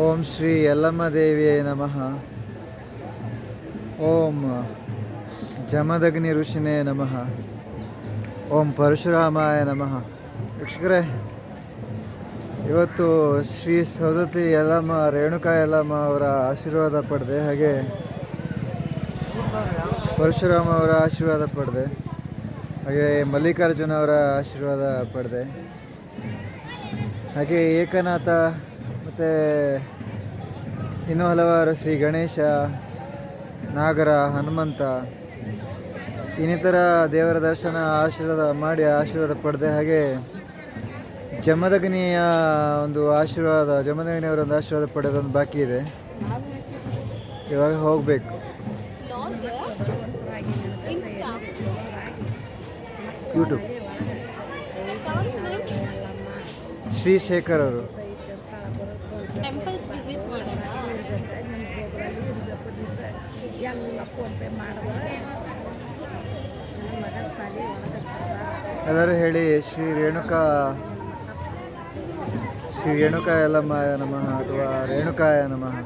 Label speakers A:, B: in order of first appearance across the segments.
A: ಓಂ ಶ್ರೀ ಯಲ್ಲಮ್ಮ ದೇವಿಯೇ ನಮಃ. ಓಂ ಜಮದಗ್ನಿ ಋಷಿನೇ ನಮಃ. ಓಂ ಪರಶುರಾಮಾಯ ನಮಃ. ವೀಕ್ಷಕರೇ, ಇವತ್ತು ಶ್ರೀ ಸೌದತಿ ಯಲ್ಲಮ್ಮ, ರೇಣುಕಾ ಯಲ್ಲಮ್ಮ ಅವರ ಆಶೀರ್ವಾದ ಪಡೆದೆ. ಹಾಗೆ ಪರಶುರಾಮ ಅವರ ಆಶೀರ್ವಾದ ಪಡೆದೆ. ಹಾಗೆ ಮಲ್ಲಿಕಾರ್ಜುನ ಅವರ ಆಶೀರ್ವಾದ ಪಡೆದೆ. ಹಾಗೆ ಏಕನಾಥ ಮತ್ತು ಇನ್ನೂ ಹಲವಾರು ಶ್ರೀ ಗಣೇಶ, ನಾಗರ, ಹನುಮಂತ, ಇನ್ನಿತರ ದೇವರ ದರ್ಶನ ಆಶೀರ್ವಾದ ಮಾಡಿ ಆಶೀರ್ವಾದ ಪಡೆದೆ ಹಾಗೆ ಜಮದಗ್ನಿಯ ಒಂದು ಆಶೀರ್ವಾದ, ಜಮದಗ್ನಿಯವರ ಒಂದು ಆಶೀರ್ವಾದ ಪಡೆದೊಂದು ಬಾಕಿ ಇದೆ. ಇವಾಗ ಹೋಗಬೇಕು. ಯೂಟ್ಯೂಬ್ ಶ್ರೀ ಶೇಖರ್ ಅವರು.
B: ಟೆಂಪಲ್ಸ್ ವಿಸಿಟ್ ಮಾಡೋಣ
A: ಎಲ್ಲರೂ ಹೇಳಿ ಶ್ರೀ ರೇಣುಕಾ. ಶ್ರೀ ರೇಣುಕಾ ಯಲ್ಲಮ್ಮಾಯ ನಮಃ ಅಥವಾ ರೇಣುಕಾಯ ನಮಃ?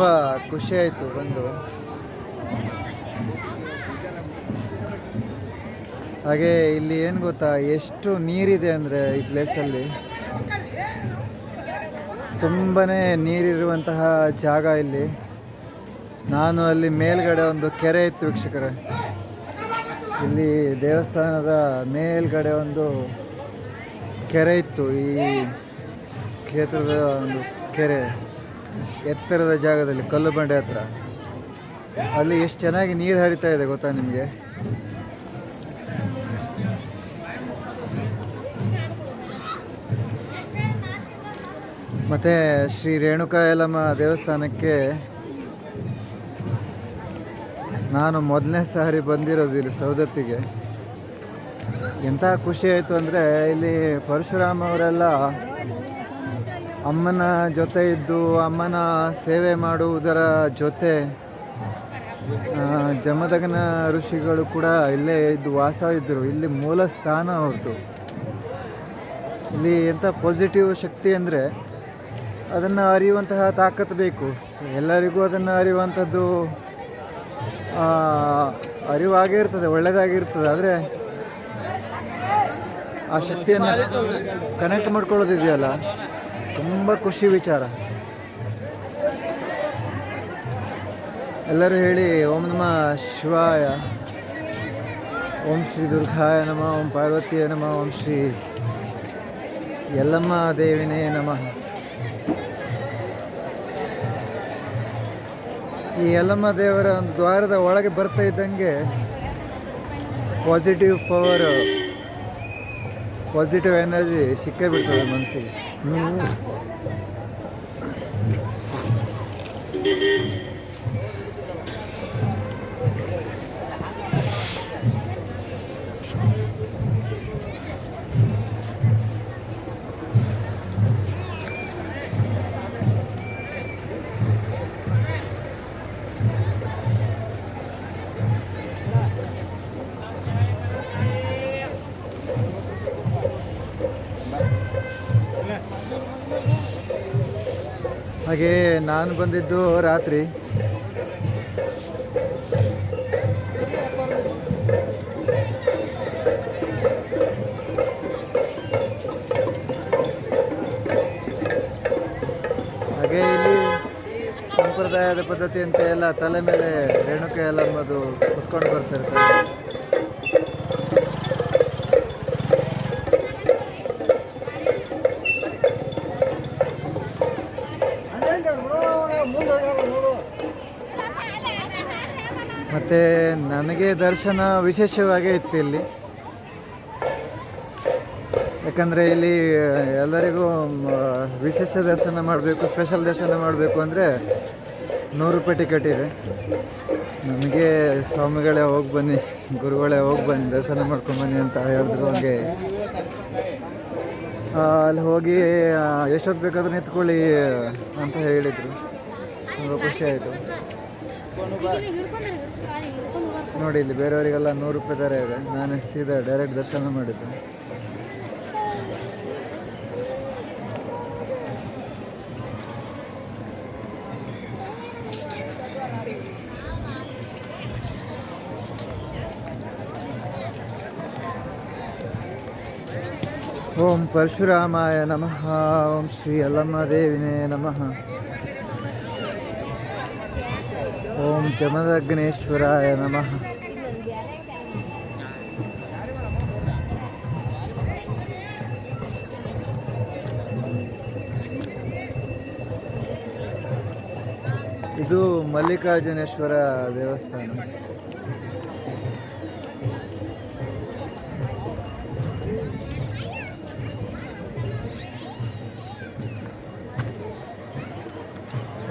A: ತುಂಬ ಖುಷಿ ಆಯಿತು ಬಂದು. ಹಾಗೆ ಇಲ್ಲಿ ಏನು ಗೊತ್ತಾ, ಎಷ್ಟು ನೀರಿದೆ ಅಂದರೆ ಈ ಪ್ಲೇಸಲ್ಲಿ ತುಂಬಾ ನೀರಿರುವಂತಹ ಜಾಗ ಇಲ್ಲಿ. ನಾನು ಅಲ್ಲಿ ಮೇಲ್ಗಡೆ ಒಂದು ಕೆರೆ ಇತ್ತು ವೀಕ್ಷಕರೇ. ಇಲ್ಲಿ ದೇವಸ್ಥಾನದ ಮೇಲ್ಗಡೆ ಒಂದು ಕೆರೆ ಇತ್ತು, ಈ ಕ್ಷೇತ್ರದ ಒಂದು ಕೆರೆ. ಎತ್ತರದ ಜಾಗದಲ್ಲಿ, ಕಲ್ಲು ಬಂಡೆ ಹತ್ರ. ಅಲ್ಲಿ ಎಷ್ಟು ಚೆನ್ನಾಗಿ ನೀರು ಹರಿತಾ ಇದೆ ಗೊತ್ತಾ ನಿಮಗೆ? ಮತ್ತು ಶ್ರೀ ರೇಣುಕಾ ಯಲಮ್ಮ ದೇವಸ್ಥಾನಕ್ಕೆ ನಾನು ಮೊದಲನೇ ಸಾರಿ ಬಂದಿರೋದು ಇಲ್ಲಿ ಸೌದತ್ತಿಗೆ ಎಂಥ ಖುಷಿ ಆಯಿತು ಅಂದರೆ ಇಲ್ಲಿ ಪರಶುರಾಮ ಅವರೆಲ್ಲ ಅಮ್ಮನ ಜೊತೆ ಇದ್ದು ಅಮ್ಮನ ಸೇವೆ ಮಾಡುವುದರ ಜೊತೆ ಜಮದಗನ ಋಷಿಗಳು ಕೂಡ ಇಲ್ಲೇ ಇದ್ದು ವಾಸ ಇದ್ದರು. ಇಲ್ಲಿ ಮೂಲ ಸ್ಥಾನ ಅವ್ರದ್ದು. ಇಲ್ಲಿ ಎಂಥ ಪಾಸಿಟಿವ್ ಶಕ್ತಿ ಅಂದರೆ ಅದನ್ನು ಅರಿಯುವಂತಹ ತಾಕತ್ತು ಬೇಕು. ಎಲ್ಲರಿಗೂ ಅದನ್ನು ಅರಿಯುವಂಥದ್ದು ಅರಿವಾಗಿರ್ತದೆ ಒಳ್ಳೆಯದಾಗಿರ್ತದೆ ಆದರೆ ಆ ಶಕ್ತಿಯನ್ನು ಕನೆಕ್ಟ್ ಮಾಡ್ಕೊಳ್ಳೋದಿದೆಯಲ್ಲ? ತುಂಬ ಖುಷಿ ವಿಚಾರ. ಎಲ್ಲರೂ ಹೇಳಿ, ಓಂ ನಮ ಶಿವಾಯ. ಓಂ ಶ್ರೀ ದುರ್ಗಾಯ ನಮ, ಓಂ ಪಾರ್ವತಿಯ ನಮ, ಓಂ ಶ್ರೀ ಯಲ್ಲಮ್ಮ ದೇವಿನೇ ನಮಃ. ಈ ಯಲ್ಲಮ್ಮ ದೇವರ ಒಂದು ದ್ವಾರದ ಒಳಗೆ ಬರ್ತಾ ಇದ್ದಂಗೆ ಪಾಸಿಟಿವ್ ಪವರ್ ಪಾಸಿಟಿವ್ ಎನರ್ಜಿ ಸಿಕ್ಕೇ ಬಿಡ್ತದೆ ಮನಸ್ಸಿಗೆ. 嗯。ಹಾಗೆ ನಾನು ಬಂದಿದ್ದು ರಾತ್ರಿ. ಹಾಗೆ ಇಲ್ಲಿ ಸಂಪ್ರದಾಯದ ಪದ್ಧತಿಯಂತೆ ಎಲ್ಲ ತಲೆ ಮೇಲೆ ರೇಣುಕೆ ಎಲ್ಲ ಅನ್ನೋದು ಕುತ್ಕೊಂಡು ಬರ್ತಿರ್ತಾರೆ. ಮತ್ತು ನನಗೆ ದರ್ಶನ ವಿಶೇಷವಾಗೇ ಇತ್ತು ಇಲ್ಲಿ. ಯಾಕಂದರೆ ಇಲ್ಲಿ ಎಲ್ಲರಿಗೂ ವಿಶೇಷ ದರ್ಶನ ಮಾಡಬೇಕು ಸ್ಪೆಷಲ್ ದರ್ಶನ ಮಾಡಬೇಕು ಅಂದರೆ ನೂರು ರೂಪಾಯಿ ಟಿಕೆಟ್ ಇದೆ. ನಮಗೆ ಸ್ವಾಮಿಗಳೇ ಹೋಗಿ ಬನ್ನಿ, ಗುರುಗಳೇ ಹೋಗಿ ಬನ್ನಿ, ದರ್ಶನ ಮಾಡ್ಕೊಂಡು ಬನ್ನಿ ಅಂತ ಹೇಳಿದ್ರು ಹಾಗೆ. ಅಲ್ಲಿ ಹೋಗಿ ಎಷ್ಟೊತ್ತು ಬೇಕಾದ್ರೂ ನಿಂತ್ಕೊಳ್ಳಿ ಅಂತ ಹೇಳಿದರು. ತುಂಬ ಖುಷಿ ಆಯಿತು. ನೋಡಿ ಇಲ್ಲಿ ಬೇರೆಯವರಿಗೆಲ್ಲ ನೂರು ರೂಪಾಯಿ ದರ ಇದೆ. ನಾನು ಸೀದಾ ಡೈರೆಕ್ಟ್ ದರ್ಶನ ಮಾಡಿದ್ದು. ಓಂ ಪರಶುರಾಮಾಯ ನಮಃ. ಓಂ ಶ್ರೀ ಅಲ್ಲಮ್ಮ ದೇವಿನೇ ನಮಃ. ಓಂ ಚಮದಗ್ನೇಶ್ವರಾಯ ನಮಃ. ಇದು ಮಲ್ಲಿಕಾರ್ಜುನೇಶ್ವರ ದೇವಸ್ಥಾನ.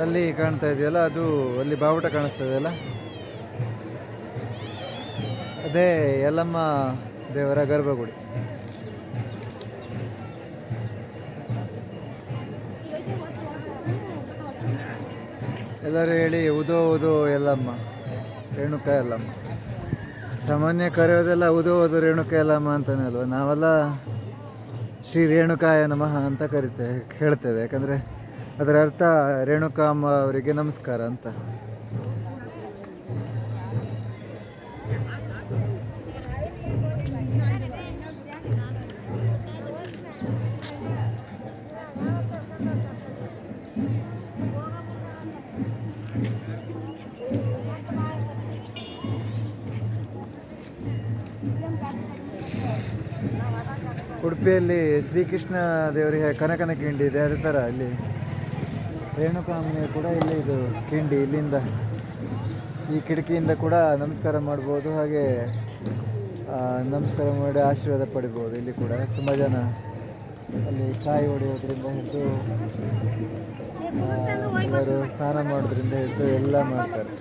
A: ಅಲ್ಲಿ ಕಾಣ್ತಾ ಇದೆಯಲ್ಲ, ಅದು ಅಲ್ಲಿ ಬಾವುಟ ಕಾಣಿಸ್ತದೆಯಲ್ಲ ಅದೇ ಯಲ್ಲಮ್ಮ ದೇವರ ಗರ್ಭಗುಡಿ. ಎಲ್ಲರೂ ಹೇಳಿ, ಉದೋ ಉದೋ ಯಲ್ಲಮ್ಮ, ರೇಣುಕ ಯಲ್ಲಮ್ಮ. ಸಾಮಾನ್ಯ ಕರೆಯೋದೆಲ್ಲ, ಉದೋ ಓದು ರೇಣುಕ ಯಲ್ಲಮ್ಮ ಅಂತಾನೆ ಅಲ್ವಾ? ನಾವೆಲ್ಲ ಶ್ರೀ ರೇಣುಕಾಯ ನಮಃ ಅಂತ ಕರಿತೇವೆ ಹೇಳ್ತೇವೆ. ಯಾಕಂದರೆ ಅದರ ಅರ್ಥ ರೇಣುಕಾಮ ಅವರಿಗೆ ನಮಸ್ಕಾರ ಅಂತ. ಉಡುಪಿಯಲ್ಲಿ ಶ್ರೀಕೃಷ್ಣ ದೇವರಿಗೆ ಕನಕನ ಕಿಂಡಿ ಇದೆ, ಅದೇ ಥರ ಇಲ್ಲಿ ರೇಣುಕಾಂಬನೆ ಕೂಡ ಇಲ್ಲಿ ಇದು ಕಿಂಡಿ ಇಲ್ಲಿಂದ, ಈ ಕಿಟಕಿಯಿಂದ ಕೂಡ ನಮಸ್ಕಾರ ಮಾಡ್ಬೋದು, ಹಾಗೆ ನಮಸ್ಕಾರ ಮಾಡಿ ಆಶೀರ್ವಾದ ಪಡಿಬೋದು ಇಲ್ಲಿ ಕೂಡ. ತುಂಬ ಜನ ಅಲ್ಲಿ ಕಾಯಿ ಹೊಡೆಯೋದ್ರಿಂದ ಹಿಡಿದು ಅವರು ಸ್ನಾನ ಮಾಡೋದ್ರಿಂದ ಹಿಡಿದು ಎಲ್ಲ ಮಾಡ್ತಾರೆ.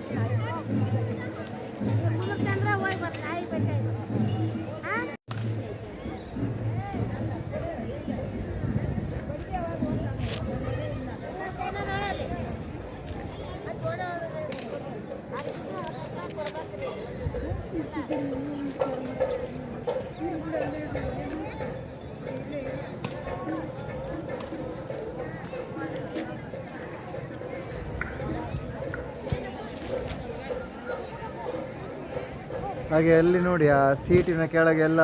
A: ಹಾಗೆ ಅಲ್ಲಿ ನೋಡಿ, ಆ ಸೀಟಿನ ಕೆಳಗೆ ಎಲ್ಲ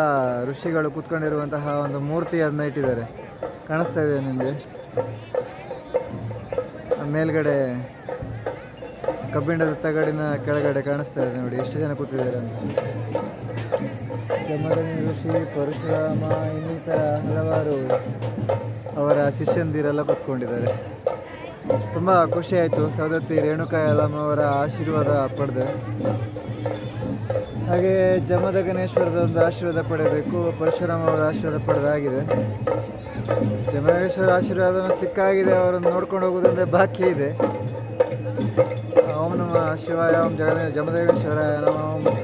A: ಋಷಿಗಳು ಕೂತ್ಕೊಂಡಿರುವಂತಹ ಒಂದು ಮೂರ್ತಿಯನ್ನು ಇಟ್ಟಿದ್ದಾರೆ. ಕಾಣಿಸ್ತಾ ಇದೆ ನಿಮಗೆ? ಮೇಲ್ಗಡೆ ಕಬ್ಬಿಣದ ತಗಡಿನ ಕೆಳಗಡೆ ಕಾಣಿಸ್ತಾ ಇದೆ ನೋಡಿ, ಎಷ್ಟು ಜನ ಕೂತಿದ್ದಾರೆ ಅಂತ. ಜಮದಗ್ನಿ ಋಷಿ, ಪರಶುರಾಮ, ಇನ್ನಿತರ ಹಲವಾರು ಅವರ ಶಿಷ್ಯಂದಿರೆಲ್ಲ ಕೂತ್ಕೊಂಡಿದ್ದಾರೆ. ತುಂಬ ಖುಷಿ ಆಯಿತು. ಸವದತ್ತಿ ರೇಣುಕಾ ಯಲ್ಲಮ್ಮ ಅವರ ಆಶೀರ್ವಾದ ಪಡೆದೆ. ಹಾಗೆ ಜಮದ ಗಣೇಶ್ವರದ ಒಂದು ಆಶೀರ್ವಾದ ಪಡೆಯಬೇಕು, ಪರಶುರಾಮ ಅವರ ಆಶೀರ್ವಾದ ಪಡೆದಾಗಿದೆ ಜಮದಗೇಶ್ವರ ಆಶೀರ್ವಾದ ಸಿಕ್ಕಾಗಿದೆ, ಅವರನ್ನು ನೋಡ್ಕೊಂಡು ಹೋಗೋದಂದ್ರೆ ಬಾಕಿ ಇದೆ. ಓಂ ನಮ ಶಿವಾಯ, ಓಂ ಜಗನ ಜಮದಗೇಶ್ವರಾಯ ನಮ, ಓಂ ನಮಃ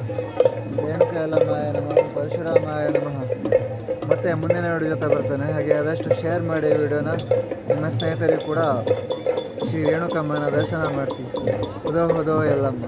A: ನಮ. ಮತ್ತೆ ಮುಂದಿನ ವಿಡಿಯೋ ಜೊತೆ ಬರ್ತಾನೆ. ಹಾಗೆ ಆದಷ್ಟು ಶೇರ್ ಮಾಡಿ ವಿಡಿಯೋನ ನಿಮ್ಮ ಸ್ನೇಹಿತರಿಗೂ ಕೂಡ ಶ್ರೀ ರೇಣುಕಮ್ಮನ ದರ್ಶನ ಮಾಡಿಸಿ. ಉದೋ ಹುದೋ ಯಲ್ಲಮ್ಮ